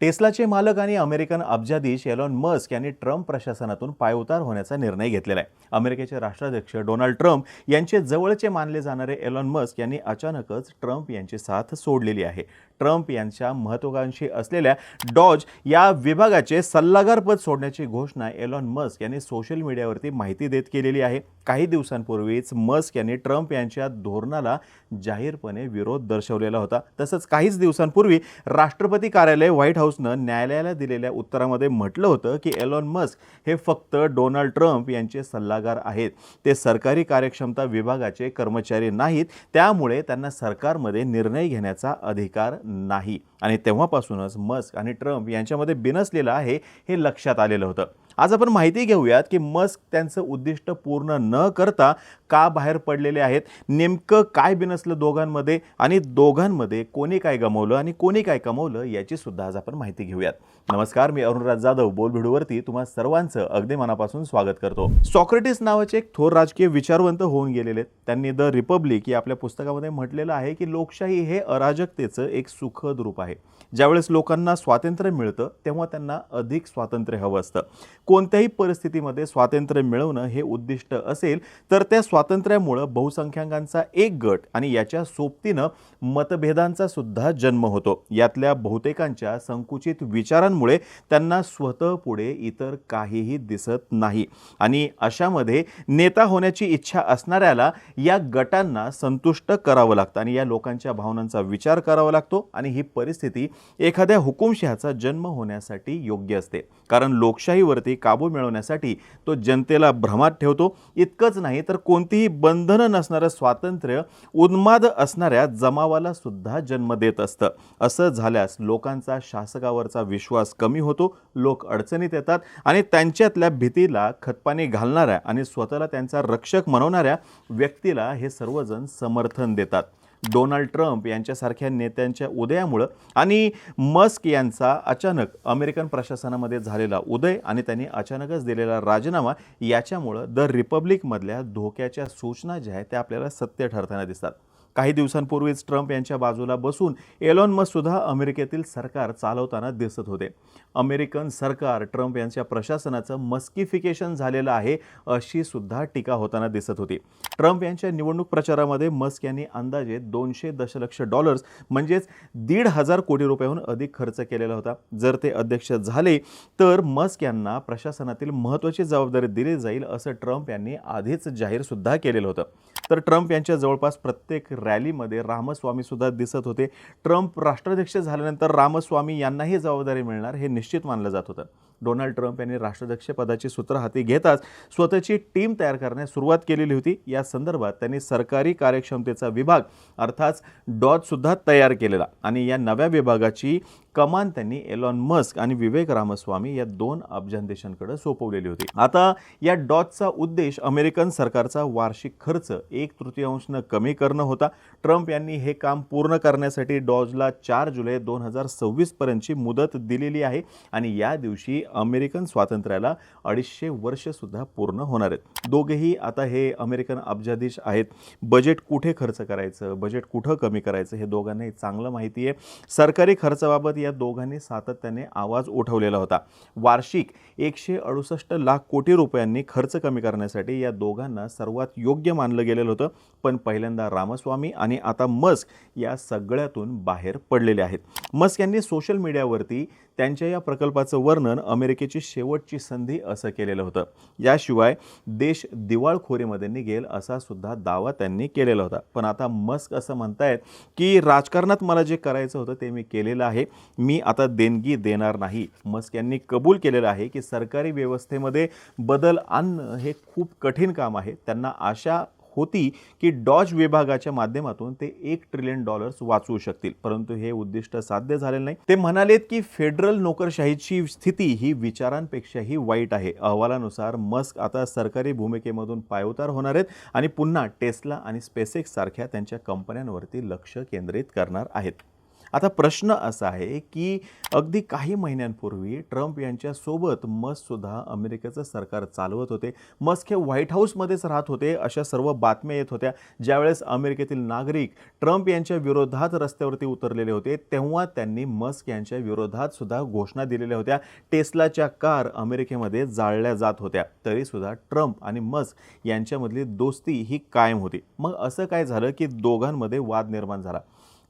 टेस्लाचे मालक आणि अमेरिकन अब्जाधीश एलॉन मस्क यांनी ट्रम्प प्रशासनातून पायउतार होण्याचा निर्णय घेतलेला आहे. अमेरिकेचे राष्ट्राध्यक्ष डोनाल्ड ट्रम्प यांचे जवळचे मानले जाणारे एलॉन मस्क यांनी अचानकच ट्रम्प यांची साथ सोडलेली आहे. ट्रम्प यांच्या महत्वाकांक्षी असलेल्या डॉज या विभागाचे सल्लागारपद सोडण्याची घोषणा एलॉन मस्क यांनी सोशल मीडियावरती माहिती देत केलेली आहे. काही दिवसांपूर्वीच मस्क यांनी ट्रम्प यांच्या धोरणाला जाहीरपणे विरोध दर्शवलेला होता. तसंच काहीच दिवसांपूर्वी राष्ट्रपती कार्यालय व्हाईट हाऊसनं न्यायालयाला दिलेल्या उत्तरामध्ये म्हटलं होतं की एलॉन मस्क हे फक्त डोनाल्ड ट्रम्प यांचे सल्लागार आहेत. ते सरकारी कार्यक्षमता विभागाचे कर्मचारी नाहीत. त्यामुळे त्यांना सरकारमध्ये निर्णय घेण्याचा अधिकार नाही. आणि तेव्हापासूनच मस्क आणि ट्रम्प यांच्यामध्ये बिनसलेलं आहे हे लक्षात आलेलं होतं. आज आपण माहिती घेऊयात की मस्क त्यांचं उद्दिष्ट पूर्ण न करता का बाहेर पडलेले आहेत? नेमकं काय बिनसलं दोघांमध्ये? आणि दोघांमध्ये कोणी काय गमावलं आणि कोणी काय कमवलं याची सुद्धा आज आपण माहिती घेऊयात. नमस्कार मी अरुणराज जाधव बोल व्हिडिओवरती तुम्हा सर्वांचं अगदी मनापासून स्वागत करतो. सॉक्रेटिस नावाचे एक थोर राजकीय विचारवंत होऊन गेलेले आहेत. त्यांनी द रिपब्लिक या आपल्या पुस्तकामध्ये म्हटलेलं आहे की लोकशाही हे अराजकतेचं एक सुखद रूप आहे. ज्यावेळेस लोकांना स्वातंत्र्य मिळतं तेव्हा त्यांना अधिक स्वातंत्र्य हवं असतं. कोणत्याही परिस्थितीमध्ये स्वातंत्र्य मिळवणं हे उद्दिष्ट असेल तर त्या स्वातंत्र्यामुळं बहुसंख्याकांचा एक गट आणि याच्या सोबतीनं मतभेदांचा सुद्धा जन्म होतो. यातल्या बहुतेकांच्या संकुचित विचारांमुळे त्यांना स्वतः पुढे इतर काहीही दिसत नाही. आणि अशामध्ये नेता होण्याची इच्छा असणाऱ्याला या गटांना संतुष्ट करावं लागतं आणि या लोकांच्या भावनांचा विचार करावा लागतो आणि ही परिस्थिती एखाद्या हुकुमशहाचा जन्म होण्यासाठी योग्य असते. कारण लोकशाहीवरती काबू मिळवण्यासाठी तो जनतेला भ्रमात ठेवतो. इतकंच नाही तर कोण कोणतीही बंधनं नसणारं स्वातंत्र्य उन्माद असणाऱ्या जमावाला सुद्धा जन्म देत असतं. असं झाल्यास लोकांचा शासकावरचा विश्वास कमी होतो लोक अडचणीत येतात आणि त्यांच्यातल्या भीतीला खतपाणी घालणाऱ्या आणि स्वतःला त्यांचा रक्षक म्हणवणाऱ्या व्यक्तीला हे सर्वजण समर्थन देतात. डोनाल्ड ट्रम्प यांच्यासारख्या नेत्यांच्या उदयामुळं आणि मस्क यांचा अचानक अमेरिकन प्रशासनामध्ये झालेला उदय आणि त्यांनी अचानकच दिलेला राजीनामा याच्यामुळं द रिपब्लिकमधल्या धोक्याच्या सूचना ज्या आहेत त्या आपल्याला सत्य ठरताना दिसतात. काही दिवसांपूर्वीच ट्रम्प यांच्या बाजूला बसून एलॉन मस्कसुद्धा अमेरिकेतील सरकार चालवताना दिसत होते. अमेरिकन सरकार ट्रम्प यांच्या प्रशासनाचं मस्किफिकेशन झालेलं आहे अशी सुद्धा टीका होताना दिसत होती. ट्रम्प यांच्या निवडणूक प्रचारामध्ये मस्क यांनी अंदाजे दोनशे दशलक्ष डॉलर्स म्हणजेच दीड हजार कोटी रुपयाहून अधिक खर्च केलेला होता. जर ते अध्यक्ष झाले तर मस्क यांना प्रशासनातील महत्त्वाची जबाबदारी दिली जाईल असं ट्रम्प यांनी आधीच जाहीरसुद्धा केलेलं होतं. तर ट्रम्प यांच्या जवळपास प्रत्येक रॅलीमध्ये रामस्वामी सुद्धा दिसत होते. ट्रम्प राष्ट्राध्यक्ष झाल्यानंतर रामस्वामी यांनाही जबाबदारी मिळणार हे निश्चित मानलं जात होतं. डोनाल्ड ट्रम्प यांनी राष्ट्राध्यक्षपदाची सूत्र हाती घेताच स्वतःची टीम तयार करण्यास सुरुवात केलेली होती. या संदर्भात त्यांनी सरकारी कार्यक्षमतेचा विभाग अर्थात डॉजसुद्धा तयार केलेला. आणि या नव्या विभागाची कमान त्यांनी एलॉन मस्क आणि विवेक रामस्वामी या दोन अब्जान देशांकडे सोपवलेली होती. आता या डॉजचा उद्देश अमेरिकन सरकारचा वार्षिक खर्च एक तृतीयांशनं कमी करणं होता. ट्रम्प यांनी हे काम पूर्ण करण्यासाठी डॉजला चार जुलै दोन हजार सव्वीसपर्यंतची मुदत दिलेली आहे. आणि या दिवशी अमेरिकन स्वातंत्र्याला अडीचशे वर्षसुद्धा पूर्ण होणार आहेत. दोघेही आता हे अमेरिकन अब्जाधीश आहेत. बजेट कुठे खर्च करायचं? बजेट कुठं कमी करायचं? हे दोघांनाही चांगलं माहिती आहे. सरकारी खर्चाबाबत या दोघांनी सातत्याने आवाज उठवलेला होता. वार्षिक एकशे अडुसष्ट लाख कोटी रुपयांनी खर्च कमी करण्यासाठी या दोघांना सर्वात योग्य मानलं गेलेलं होतं. पण पहिल्यांदा रामस्वामी आणि आता मस्क या सगळ्यातून बाहेर पडलेले आहेत. मस्क यांनी सोशल मीडियावरती त्यांच्या या प्रकल्पाचं वर्णन अमेरिकेची शेवटची संधी असं केलेलं होतं. याशिवाय देश दिवाळखोरीमध्ये निघेल असा सुद्धा दावा त्यांनी केलेला होता. पण आता मस्क असं म्हणतायत की राजकारणात मला जे करायचं होतं ते मी केलेलं आहे. मी आता देणगी देणार नाही. मस्क यांनी कबूल केलेलं आहे की सरकारी व्यवस्थेमध्ये बदल आणणं हे खूप कठीण काम आहे. त्यांना आशा होती की डॉज विभागाच्या माध्यमातून ते एक ट्रिलियन डॉलर्स वाचवू शकतील. परंतु हे उद्दिष्ट साध्य झालेलं नाही. ते म्हणालेत की फेडरल नोकरशाहीची स्थिती ही विचारांपेक्षाही वाईट आहे. अहवालानुसार मस्क आता सरकारी भूमिकेमधून पायउतार होणार आहेत आणि पुन्हा टेस्ला आणि स्पेसेक्स सारख्या त्यांच्या कंपन्यांवरती लक्ष केंद्रित करणार आहेत. आता प्रश्न असा आहे की अगदी काही महिन्यांपूर्वी ट्रम्प यांच्यासोबत मस्कसुद्धा अमेरिकेचं सरकार चालवत होते. मस्क हे व्हाईट हाऊसमध्येच राहत होते अशा सर्व बातम्या येत होत्या. ज्यावेळेस अमेरिकेतील नागरिक ट्रम्प यांच्या विरोधात रस्त्यावरती उतरलेले होते तेव्हा त्यांनी मस्क यांच्या विरोधात सुद्धा घोषणा दिलेल्या होत्या. टेस्लाच्या कार अमेरिकेमध्ये जाळल्या जात होत्या. तरीसुद्धा ट्रम्प आणि मस्क यांच्यामधली दोस्ती ही कायम होती. मग असं काय झालं की दोघांमध्ये वाद निर्माण झाला?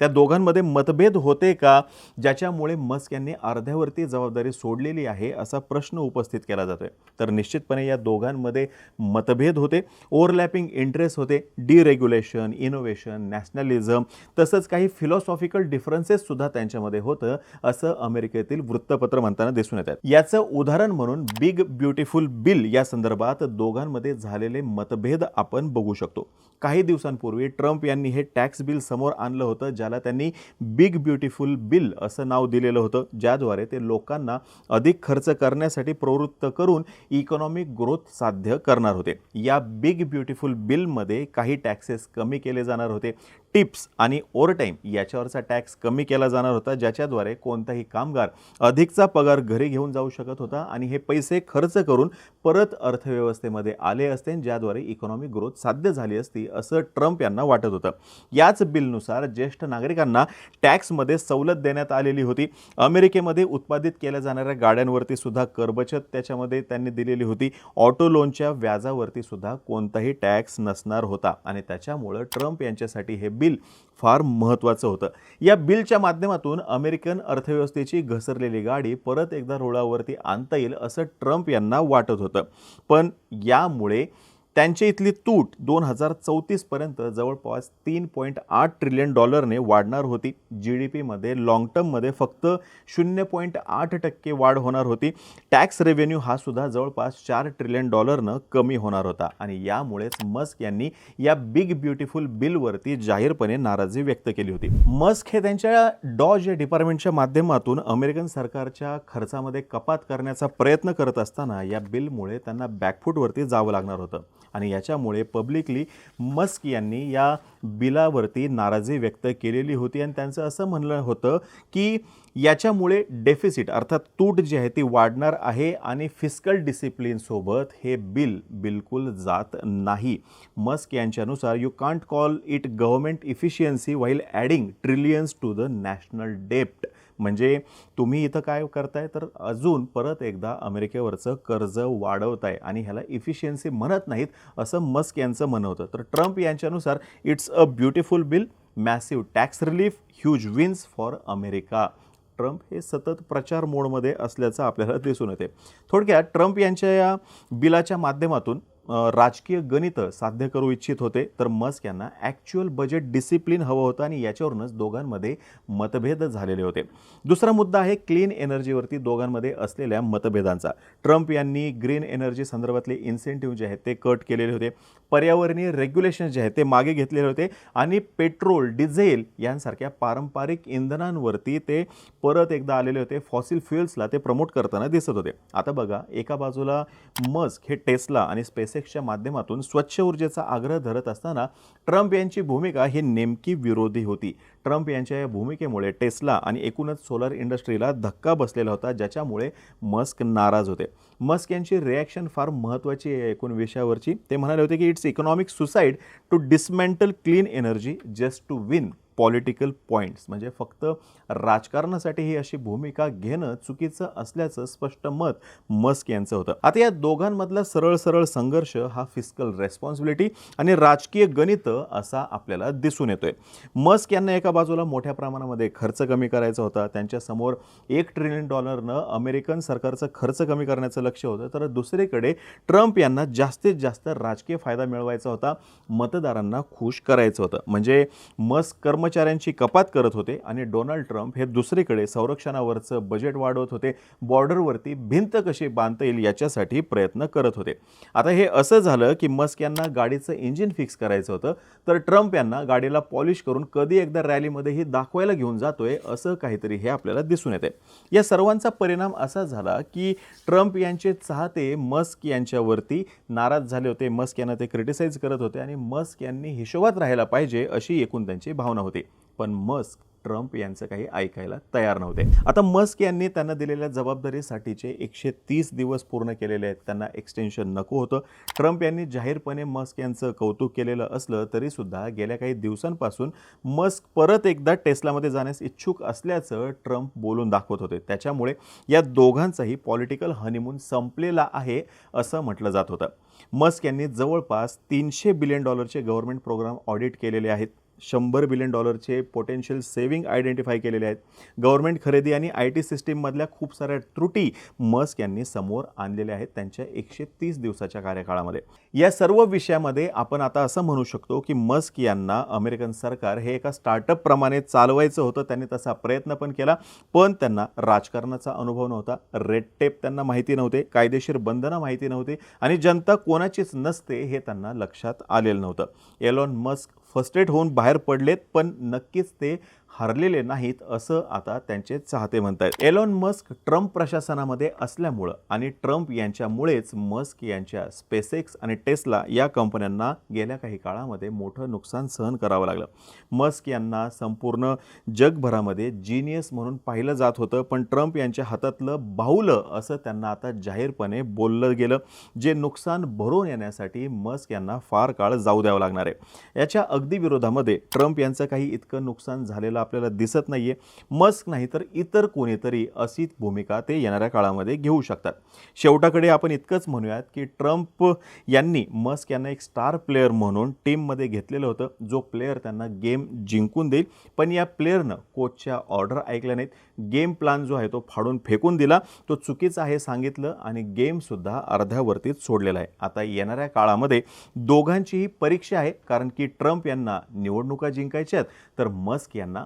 त्या दोघांमध्ये मतभेद होते का? ज्याच्यामुळे मस्क यांनी अर्ध्यावरती जबाबदारी सोडलेली आहे असा प्रश्न उपस्थित केला जातोय. तर निश्चितपणे या दोघांमध्ये मतभेद होते ओव्हरलॅपिंग इंटरेस्ट होते डिरेग्युलेशन इनोव्हेशन नॅशनलिझम तसंच काही फिलॉसॉफिकल डिफरन्सेससुद्धा त्यांच्यामध्ये होतं असं अमेरिकेतील वृत्तपत्र म्हणताना दिसून येतात याचं उदाहरण म्हणून बिग ब्युटिफुल बिल या संदर्भात दोघांमध्ये झालेले मतभेद आपण बघू शकतो. काही दिवसांपूर्वी ट्रम्प यांनी हे टॅक्स बिल समोर आणलं होतं ज्याला त्यांनी बिग ब्युटिफुल बिल असं नाव दिलेलं होतं ज्याद्वारे ते लोकांना अधिक खर्च करण्यासाठी प्रवृत्त करून इकॉनॉमिक ग्रोथ साध्य करणार होते. या बिग ब्युटिफुल बिलमध्ये काही टॅक्सेस कमी केले जाणार होते. टिप्स आणि ओव्हरटाईम याच्यावरचा टॅक्स कमी केला जाणार होता ज्याच्याद्वारे कोणताही कामगार अधिकचा पगार घरी घेऊन जाऊ शकत होता आणि हे पैसे खर्च करून परत अर्थव्यवस्थेमध्ये आले असते ज्याद्वारे इकॉनॉमिक ग्रोथ साध्य झाली असती असं ट्रम्प यांना वाटत होतं. याच बिलनुसार ज्येष्ठ नागरिकांना टॅक्समध्ये सवलत देण्यात आलेली होती. अमेरिकेमध्ये उत्पादित केल्या जाणाऱ्या गाड्यांवरती सुद्धा करबचत त्याच्यामध्ये त्यांनी दिलेली होती. ऑटो लोनच्या व्याजावरती सुद्धा कोणताही टॅक्स नसणार होता आणि त्याच्यामुळं ट्रम्प यांच्यासाठी हे बिल बिल फार महत्त्वाचं होतं. या बिलच्या माध्यमातून अमेरिकन अर्थव्यवस्थेची घसरलेली गाडी परत एकदा रुळावरती आणता येईल असं ट्रम्प यांना वाटत होतं. पण यामुळे त्यांची इथली तूट दोन हजार चौतीसपर्यंत जवळपास तीन पॉईंट आठ ट्रिलियन डॉलरने वाढणार होती. जी डी पीमध्ये लाँग टर्ममध्ये फक्त शून्य पॉईंट आठ टक्के वाढ होणार होती. टॅक्स रेव्हेन्यू हा सुद्धा जवळपास चार ट्रिलियन डॉलरनं कमी होणार होता. आणि यामुळेच मस्क यांनी या बिग ब्युटिफुल बिलवरती जाहीरपणे नाराजी व्यक्त केली होती. मस्क हे त्यांच्या डॉज या डिपार्टमेंटच्या माध्यमातून अमेरिकन सरकारच्या खर्चामध्ये कपात करण्याचा प्रयत्न करत असताना या बिलमुळे त्यांना बॅकफूटवरती जावं लागणार होतं. आणि याच्यामुळे पब्लिकली मस्क यांनी या बिलावरती नाराजी व्यक्त केलेली होती. आणि त्यांचं असं म्हणलं होतं की याच्यामुळे डेफिसिट अर्थात तूट जी आहे ती वाढणार आहे आणि फिस्कल डिसिप्लिनसोबत हे बिल बिलकुल जात नाही. Musk यांच्यानुसार you can't call it government efficiency while adding trillions to the national डेप्ट म्हणजे तुम्ही इथं काय करताय? तर अजून परत एकदा अमेरिकेवरचं कर्ज वाढवताय आणि ह्याला इफिशियन्सी म्हणत नाहीत असं मस्क यांचं म्हणणं होतं. तर Trump यांच्यानुसार it's a beautiful bill massive tax relief huge wins for America Trump हे सतत प्रचार मोडमध्ये असल्याचं आपल्याला दिसून येते. थोडक्यात ट्रम्प यांच्या या बिलाच्या माध्यमातून राजकीय गणित साध्य करू इच्छित होते तर मस्क यांना ॲक्च्युअल बजेट डिसिप्लिन हवं होतं आणि याच्यावरूनच दोघांमध्ये मतभेद झालेले होते. दुसरा मुद्दा आहे क्लीन एनर्जीवरती दोघांमध्ये असलेल्या मतभेदांचा. ट्रम्प यांनी ग्रीन एनर्जी संदर्भातले इन्सेंटिव्ह जे आहेत ते कट केलेले होते. पर्यावरणीय रेग्युलेशन जे आहेत ते मागे घेतलेले होते आणि पेट्रोल डिझेल यांसारख्या पारंपरिक इंधनांवरती ते परत एकदा आलेले होते. फॉसिल फ्युएल्सला ते प्रमोट करताना दिसत होते. आता बघा एका बाजूला मस्क हे टेस्ला आणि स्पेस स्पेसेक्सच्या माध्यमातून स्वच्छ ऊर्जेचा आग्रह धरत असताना ट्रम्प यांची भूमिका ही नेमकी विरोधी होती. ट्रम्प यांच्या या भूमिकेमुळे टेस्ला आणि एकूणच सोलर इंडस्ट्रीला धक्का बसलेला होता ज्याच्यामुळे मस्क नाराज होते. मस्क यांची रिॲक्शन फार महत्त्वाची आहे एकूण विषयावरची. ते म्हणाले होते की it's economic suicide to dismantle clean energy just to win political points म्हणजे फक्त राजकारणासाठी ही अशी भूमिका घेणं चुकीचं असल्याचं स्पष्ट मत मस्क यांचं होतं. आता या दोघांमधला सरळ सरळ संघर्ष हा फिस्कल रेस्पॉन्सिबिलिटी आणि राजकीय गणित असा आपल्याला दिसून येतोय. मस्क यांना एका बाजूला मोठ्या प्रमाणामध्ये खर्च कमी करायचा होता त्यांच्यासमोर एक ट्रिलियन डॉलरनं अमेरिकन सरकारचं खर्च कमी करण्याचं लक्ष होतं तर दुसरीकडे ट्रम्प यांना जास्तीत जास्त राजकीय फायदा मिळवायचा होता मतदारांना खुश करायचं होतं. म्हणजे मस्क कर्मचाऱ्यांची कपात करत होते आणि डोनाल्ड ट्रम्प हे दुसरीकडे संरक्षणावरचं बजेट वाढवत होते बॉर्डरवरती भिंत कशी बांधता येईल याच्यासाठी प्रयत्न करत होते. आता हे असं झालं की मस्क यांना गाडीचं इंजिन फिक्स करायचं होतं तर ट्रम्प यांना गाडीला पॉलिश करून कधी एकदा रॅलीमध्ये ही दाखवायला घेऊन जातोय असं काहीतरी हे आपल्याला दिसून येते या सर्वांचा परिणाम असा झाला की ट्रम्प यांचे चाहते मस्क यांच्यावरती नाराज झाले होते. मस्क यांना ते क्रिटिसाइज करत होते आणि मस्क यांनी हिशोबात राहायला पाहिजे अशी एकूण त्यांची भावना होती. पण मस्क ट्रम्प यांचं काही ऐकायला तयार नव्हते. आता मस्क यांनी त्यांना दिलेल्या जबाबदारीसाठीचे एकशे तीस दिवस पूर्ण केलेले आहेत. त्यांना एक्सटेन्शन नको होतं. ट्रम्प यांनी जाहीरपणे मस्क यांचं कौतुक केलेलं असलं तरीसुद्धा गेल्या काही दिवसांपासून मस्क परत एकदा टेस्लामध्ये जाण्यास इच्छुक असल्याचं ट्रम्प बोलून दाखवत होते. त्याच्यामुळे या दोघांचाही पॉलिटिकल हनीमून संपलेला आहे असं म्हटलं जात होतं. मस्क यांनी जवळपास तीनशे बिलियन डॉलरचे गव्हर्नमेंट प्रोग्राम ऑडिट केलेले आहेत. शंभर बिलियन डॉलरचे पोटेन्शियल सेव्हिंग आयडेंटिफाय केलेले आहेत. गव्हर्नमेंट खरेदी आणि आय टी सिस्टीममधल्या खूप साऱ्या त्रुटी मस्क यांनी समोर आणलेल्या आहेत त्यांच्या एकशे तीस दिवसाच्या कार्यकाळामध्ये. या सर्व विषयामध्ये आपण आता असं म्हणू शकतो की मस्क यांना अमेरिकन सरकार हे एका स्टार्टअपप्रमाणे चालवायचं होतं त्यांनी तसा प्रयत्न पण केला पण त्यांना राजकारणाचा अनुभव नव्हता. रेड टेप त्यांना माहिती नव्हते कायदेशीर बंधनं माहिती नव्हती आणि जनता कोणाचीच नसते हे त्यांना लक्षात आलेलं नव्हतं. एलॉन मस्क फस्टेट होऊन बाहेर पडलेत पण नक्कीच ते हरलेले नाहीत असं आता त्यांचे चाहते म्हणत आहेत एलॉन मस्क ट्रम्प प्रशासनामध्ये असल्यामुळं आणि ट्रम्प यांच्यामुळेच मस्क यांच्या स्पेसेक्स आणि टेस्ला या कंपन्यांना गेल्या काही काळामध्ये मोठं नुकसान सहन करावं लागलं. मस्क यांना संपूर्ण जगभरामध्ये जिनियस म्हणून पाहिलं जात होतं पण ट्रम्प यांच्या हातातलं बाहुलं असं त्यांना आता जाहीरपणे बोललं गेलं जे नुकसान भरून येण्यासाठी मस्क यांना फार काळ जाऊ द्यावं लागणार आहे. याच्या अगदी विरोधामध्ये ट्रम्प यांचं काही इतकं नुकसान झालेलं आपल्याला दिसत नाही आहे मस्क नाही तर इतर कोणीतरी अशीच भूमिका ते येणाऱ्या काळामध्ये घेऊ शकतात. शेवटाकडे आपण इतकंच म्हणूयात की ट्रम्प यांनी मस्क यांना एक स्टार प्लेअर म्हणून टीममध्ये घेतलेलं होतं. जो प्लेअर त्यांना गेम जिंकून देईल. पण या प्लेअरनं कोचच्या ऑर्डर ऐकल्या नाहीत. गेम प्लान जो आहे तो फाडून फेकून दिला. तो चुकीचा आहे सांगितलं आणि गेमसुद्धा अर्ध्यावरतीच सोडलेला आहे. आता येणाऱ्या काळामध्ये दोघांचीही परीक्षा आहे. कारण की ट्रम्प यांना निवडणुका जिंकायच्या आहेत. तर मस्क यांना